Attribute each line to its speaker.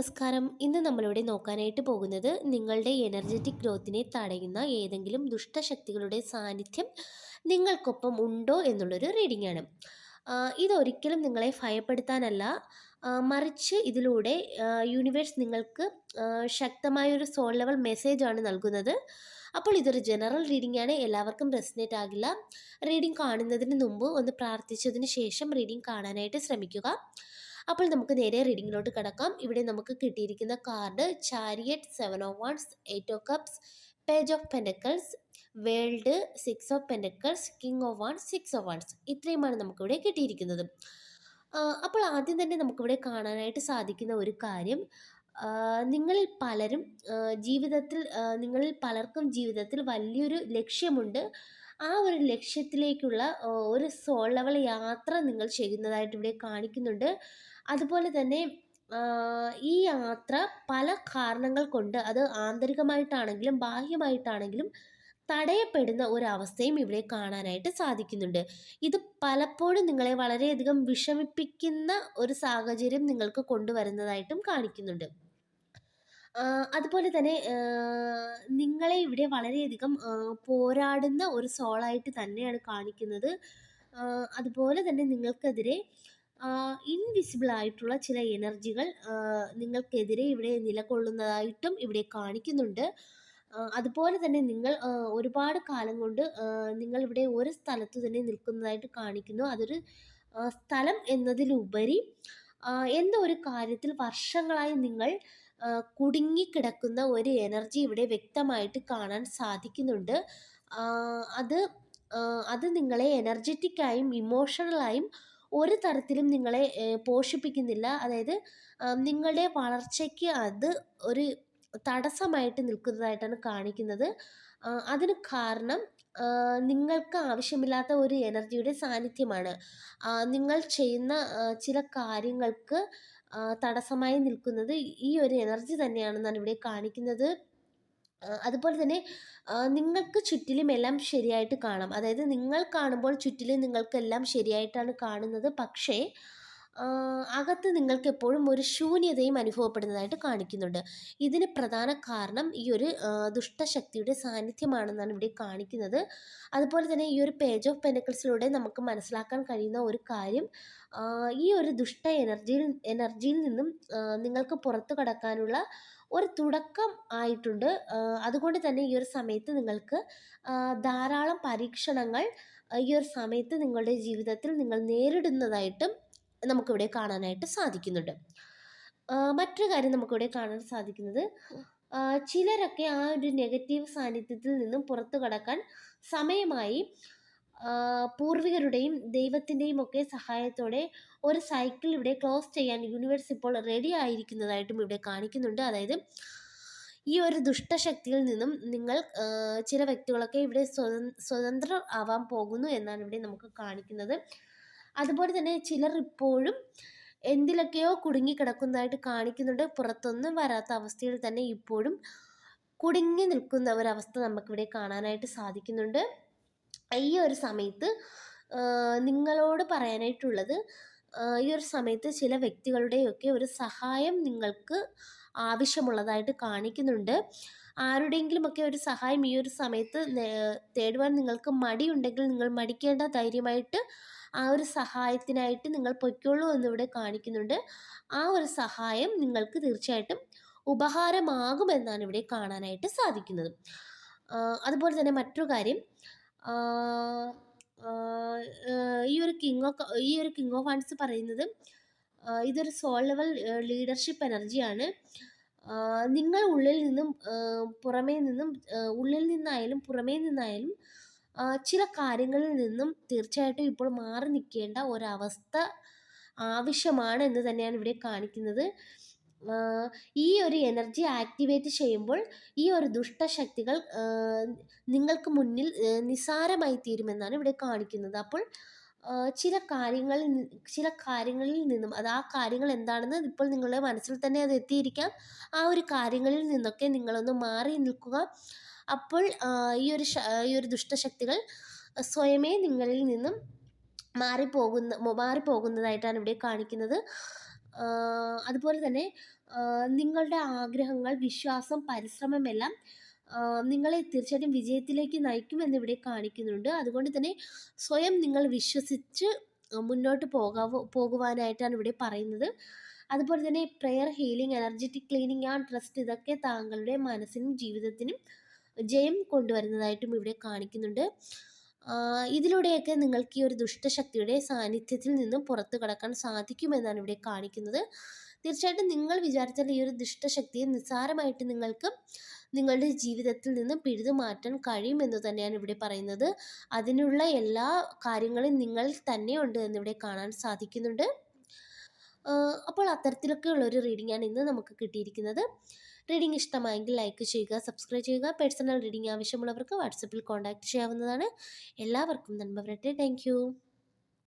Speaker 1: നമസ്കാരം. ഇന്ന് നമ്മളിവിടെ നോക്കാനായിട്ട് പോകുന്നത് നിങ്ങളുടെ എനർജറ്റിക് ഗ്രോത്തിനെ തടയുന്ന ഏതെങ്കിലും ദുഷ്ടശക്തികളുടെ സാന്നിധ്യം നിങ്ങൾക്കൊപ്പം ഉണ്ടോ എന്നുള്ളൊരു റീഡിംഗ് ആണ്. ഇതൊരിക്കലും നിങ്ങളെ ഭയപ്പെടുത്താനല്ല. മറിച്ച് ഇതിലൂടെ യൂണിവേഴ്സ് നിങ്ങൾക്ക് ശക്തമായൊരു സോൾ ലെവൽ മെസ്സേജ് ആണ് നൽകുന്നത്. അപ്പോൾ ഇതൊരു ജനറൽ റീഡിംഗ് ആണ്. എല്ലാവർക്കും റെസിനേറ്റ് ആകില്ല. റീഡിംഗ് കാണുന്നതിന് മുമ്പ് ഒന്ന് പ്രാർത്ഥിച്ചതിന് ശേഷം റീഡിംഗ് കാണാനായിട്ട് ശ്രമിക്കുക. അപ്പോൾ നമുക്ക് നേരെ റീഡിങ്ങിലോട്ട് കിടക്കാം. ഇവിടെ നമുക്ക് കിട്ടിയിരിക്കുന്ന card chariot seven of wands eight of cups page of pentacles world six of pentacles king of wands six of wands ഇത്രയുമാണ് നമുക്കിവിടെ കിട്ടിയിരിക്കുന്നത്. അപ്പോൾ ആദ്യം തന്നെ നമുക്കിവിടെ കാണാനായിട്ട് സാധിക്കുന്ന ഒരു കാര്യം നിങ്ങളിൽ പലരും ജീവിതത്തിൽ നിങ്ങളിൽ പലർക്കും ജീവിതത്തിൽ വലിയൊരു ലക്ഷ്യമുണ്ട്. ആ ഒരു ലക്ഷ്യത്തിലേക്കുള്ള ഒരു സോൾ ലെവൽ യാത്ര നിങ്ങൾ ചെയ്യുന്നതായിട്ട് ഇവിടെ കാണിക്കുന്നുണ്ട്. അതുപോലെ തന്നെ ഈ യാത്ര പല കാരണങ്ങൾ കൊണ്ട് അത് ആന്തരികമായിട്ടാണെങ്കിലും ബാഹ്യമായിട്ടാണെങ്കിലും തടയപ്പെടുന്ന ഒരവസ്ഥയും ഇവിടെ കാണാനായിട്ട് സാധിക്കുന്നുണ്ട്. ഇത് പലപ്പോഴും നിങ്ങളെ വളരെയധികം വിഷമിപ്പിക്കുന്ന ഒരു സാഹചര്യം നിങ്ങൾക്ക് കൊണ്ടുവരുന്നതായിട്ടും കാണിക്കുന്നുണ്ട്. അതുപോലെ തന്നെ നിങ്ങളെ ഇവിടെ വളരെയധികം പോരാടുന്ന ഒരു സോളായിട്ട് തന്നെയാണ് കാണിക്കുന്നത്. അതുപോലെ തന്നെ നിങ്ങൾക്കെതിരെ ഇൻവിസിബിൾ ആയിട്ടുള്ള ചില എനർജികൾ നിങ്ങൾക്കെതിരെ ഇവിടെ നിലകൊള്ളുന്നതായിട്ടും ഇവിടെ കാണിക്കുന്നുണ്ട്. അതുപോലെ തന്നെ നിങ്ങൾ ഒരുപാട് കാലം കൊണ്ട് നിങ്ങൾ ഇവിടെ ഒരു സ്ഥലത്ത് തന്നെ നിൽക്കുന്നതായിട്ട് കാണിക്കുന്നു. അതൊരു സ്ഥലം എന്നതിലുപരി എന്തോ ഒരു കാര്യത്തിൽ വർഷങ്ങളായി നിങ്ങൾ കുടുങ്ങിക്കിടക്കുന്ന ഒരു എനർജി ഇവിടെ വ്യക്തമായിട്ട് കാണാൻ സാധിക്കുന്നുണ്ട്. അത് അത് നിങ്ങളെ എനർജറ്റിക്കായും ഇമോഷണലായും ഒരു തരത്തിലും നിങ്ങളെ പോഷിപ്പിക്കുന്നില്ല. അതായത് നിങ്ങളുടെ വളർച്ചയ്ക്ക് അത് ഒരു തടസ്സമായിട്ട് നിൽക്കുന്നതായിട്ടാണ് കാണിക്കുന്നത്. അതിന് കാരണം നിങ്ങൾക്ക് ആവശ്യമില്ലാത്ത ഒരു എനർജിയുടെ സാന്നിധ്യമാണ്. നിങ്ങൾ ചെയ്യുന്ന ചില കാര്യങ്ങൾക്ക് തടസ്സമായി നിൽക്കുന്നത് ഈ ഒരു എനർജി തന്നെയാണെന്നാണ് ഇവിടെ കാണിക്കുന്നത്. അതുപോലെ തന്നെ നിങ്ങൾക്ക് ചുറ്റിലും എല്ലാം ശരിയായിട്ട് കാണാം. അതായത് നിങ്ങൾ കാണുമ്പോൾ ചുറ്റിലും നിങ്ങൾക്കെല്ലാം ശരിയായിട്ടാണ് കാണുന്നത്. പക്ഷേ അകത്ത് നിങ്ങൾക്ക് എപ്പോഴും ഒരു ശൂന്യതയും അനുഭവപ്പെടുന്നതായിട്ട് കാണിക്കുന്നുണ്ട്. ഇതിന് പ്രധാന കാരണം ഈ ഒരു ദുഷ്ടശക്തിയുടെ സാന്നിധ്യമാണെന്നാണ് ഇവിടെ കാണിക്കുന്നത്. അതുപോലെ തന്നെ ഈ ഒരു പേജ് ഓഫ് പെനക്കിൾസിലൂടെ നമുക്ക് മനസ്സിലാക്കാൻ കഴിയുന്ന ഒരു കാര്യം ഈ ഒരു ദുഷ്ട എനർജിയിൽ എനർജിയിൽ നിന്നും നിങ്ങൾക്ക് പുറത്തു കടക്കാനുള്ള ഒരു തുടക്കം ആയിട്ടുണ്ട്. അതുകൊണ്ട് തന്നെ ഈ ഒരു സമയത്ത് നിങ്ങൾക്ക് ധാരാളം പരീക്ഷണങ്ങൾ ഈ ഒരു സമയത്ത് നിങ്ങളുടെ ജീവിതത്തിൽ നിങ്ങൾ നേരിടുന്നതായിട്ടും നമുക്കിവിടെ കാണാനായിട്ട് സാധിക്കുന്നുണ്ട്. മറ്റൊരു കാര്യം നമുക്കിവിടെ കാണാൻ സാധിക്കുന്നത് ചിലരൊക്കെ ആ ഒരു നെഗറ്റീവ് സാന്നിധ്യത്തിൽ നിന്നും പുറത്തു കടക്കാൻ സമയമായി പൂർവികരുടെയും ദൈവത്തിന്റെയും ഒക്കെ സഹായത്തോടെ ഒരു സൈക്കിൾ ഇവിടെ ക്ലോസ് ചെയ്യാൻ യൂണിവേഴ്സ് ഇപ്പോൾ റെഡി ആയിരിക്കുന്നതായിട്ടും ഇവിടെ കാണിക്കുന്നുണ്ട്. അതായത് ഈ ഒരു ദുഷ്ടശക്തിയിൽ നിന്നും നിങ്ങൾ ചില വ്യക്തികളൊക്കെ ഇവിടെ സ്വതന്ത്ര ആവാൻ പോകുന്നു എന്നാണ് ഇവിടെ നമുക്ക് കാണിക്കുന്നത്. അതുപോലെ തന്നെ ചിലർ ഇപ്പോഴും എന്തിലൊക്കെയോ കുടുങ്ങിക്കിടക്കുന്നതായിട്ട് കാണിക്കുന്നുണ്ട്. പുറത്തൊന്നും വരാത്ത അവസ്ഥയിൽ തന്നെ ഇപ്പോഴും കുടുങ്ങി നിൽക്കുന്ന ഒരവസ്ഥ നമുക്കിവിടെ കാണാനായിട്ട് സാധിക്കുന്നുണ്ട്. ഈ ഒരു സമയത്ത് നിങ്ങളോട് പറയാനായിട്ടുള്ളത് ഈ ഒരു സമയത്ത് ചില വ്യക്തികളുടെയൊക്കെ ഒരു സഹായം നിങ്ങൾക്ക് ആവശ്യമുള്ളതായിട്ട് കാണിക്കുന്നുണ്ട്. ആരുടെയെങ്കിലുമൊക്കെ ഒരു സഹായം ഈ ഒരു സമയത്ത് തേടുവാൻ നിങ്ങൾക്ക് മടിയുണ്ടെങ്കിൽ നിങ്ങൾ മടിക്കേണ്ട ധൈര്യമായിട്ട് ആ ഒരു സഹായത്തിനായിട്ട് നിങ്ങൾ പൊയ്ക്കോളൂ എന്നിവിടെ കാണിക്കുന്നുണ്ട്. ആ ഒരു സഹായം നിങ്ങൾക്ക് തീർച്ചയായിട്ടും ഉപഹാരമാകുമെന്നാണ് ഇവിടെ കാണാനായിട്ട് സാധിക്കുന്നത്. അതുപോലെ തന്നെ മറ്റൊരു കാര്യം ഈ ഒരു കിങ് ഓഫ് ഈ ഒരു കിങ് ഓഫ് ഹാൻഡ്സ് പറയുന്നത് ഇതൊരു സോൾ ലെവൽ ലീഡർഷിപ്പ് എനർജിയാണ് നിങ്ങൾ ഉള്ളിൽ നിന്നും പുറമേ നിന്നും ഉള്ളിൽ നിന്നായാലും പുറമേ നിന്നായാലും ചില കാര്യങ്ങളിൽ നിന്നും തീർച്ചയായിട്ടും ഇപ്പോൾ മാറി നിൽക്കേണ്ട ഒരവസ്ഥ ആവശ്യമാണ് എന്ന് തന്നെയാണ് ഇവിടെ കാണിക്കുന്നത്. ഈ ഒരു എനർജി ആക്ടിവേറ്റ് ചെയ്യുമ്പോൾ ഈ ഒരു ദുഷ്ടശക്തികൾ നിങ്ങൾക്ക് മുന്നിൽ നിസാരമായി തീരുമെന്നാണ് ഇവിടെ കാണിക്കുന്നത്. അപ്പോൾ ചില കാര്യങ്ങളിൽ ചില കാര്യങ്ങളിൽ നിന്നും അത് ആ കാര്യങ്ങൾ എന്താണെന്ന് ഇപ്പോൾ നിങ്ങളുടെ മനസ്സിൽ തന്നെ അത് എത്തിയിരിക്കാം. ആ ഒരു കാര്യങ്ങളിൽ നിന്നൊക്കെ നിങ്ങളൊന്ന് മാറി നിൽക്കുക. അപ്പോൾ ഈ ഒരു ഈ ഒരു ദുഷ്ടശക്തികൾ സ്വയമേ നിങ്ങളിൽ നിന്നും മാറിപ്പോകുന്ന മാറിപ്പോകുന്നതായിട്ടാണ് ഇവിടെ കാണിക്കുന്നത്. അതുപോലെ തന്നെ നിങ്ങളുടെ ആഗ്രഹങ്ങൾ വിശ്വാസം പരിശ്രമം എല്ലാം നിങ്ങളെ തീർച്ചയായിട്ടും വിജയത്തിലേക്ക് നയിക്കുമെന്ന് ഇവിടെ കാണിക്കുന്നുണ്ട്. അതുകൊണ്ട് തന്നെ സ്വയം നിങ്ങൾ വിശ്വസിച്ച് മുന്നോട്ട് പോകാവോ പോകുവാനായിട്ടാണ് ഇവിടെ പറയുന്നത്. അതുപോലെ തന്നെ prayer healing energetic cleaning and trust ഇതൊക്കെ താങ്കളുടെ മനസ്സിനും ജീവിതത്തിനും ജയം കൊണ്ടുവരുന്നതായിട്ടും ഇവിടെ കാണിക്കുന്നുണ്ട്. ഇതിലൂടെയൊക്കെ നിങ്ങൾക്ക് ഈ ഒരു ദുഷ്ടശക്തിയുടെ സാന്നിധ്യത്തിൽ നിന്നും പുറത്തു കടക്കാൻ സാധിക്കുമെന്നാണ് ഇവിടെ കാണിക്കുന്നത്. തീർച്ചയായിട്ടും നിങ്ങൾ വിചാരിച്ചാൽ ഈ ഒരു ദുഷ്ടശക്തിയെ നിസ്സാരമായിട്ട് നിങ്ങൾക്ക് നിങ്ങളുടെ ജീവിതത്തിൽ നിന്ന് പിഴുതു മാറ്റാൻ കഴിയുമെന്ന് തന്നെയാണ് ഇവിടെ പറയുന്നത്. അതിനുള്ള എല്ലാ കാര്യങ്ങളും നിങ്ങൾ തന്നെയുണ്ട് എന്നിവിടെ കാണാൻ സാധിക്കുന്നുണ്ട്. അപ്പോൾ അത്തരത്തിലൊക്കെ ഉള്ളൊരു റീഡിംഗ് ആണ് ഇന്ന് നമുക്ക് കിട്ടിയിരിക്കുന്നത്. റീഡിംഗ് ഇഷ്ടമായെങ്കിൽ ലൈക്ക് ചെയ്യുക സബ്സ്ക്രൈബ് ചെയ്യുക. പേഴ്സണൽ റീഡിംഗ് ആവശ്യമുള്ളവർക്ക് വാട്സപ്പിൽ കോൺടാക്ട് ചെയ്യാവുന്നതാണ്. എല്ലാവർക്കും നന്മ വരട്ടെ താങ്ക്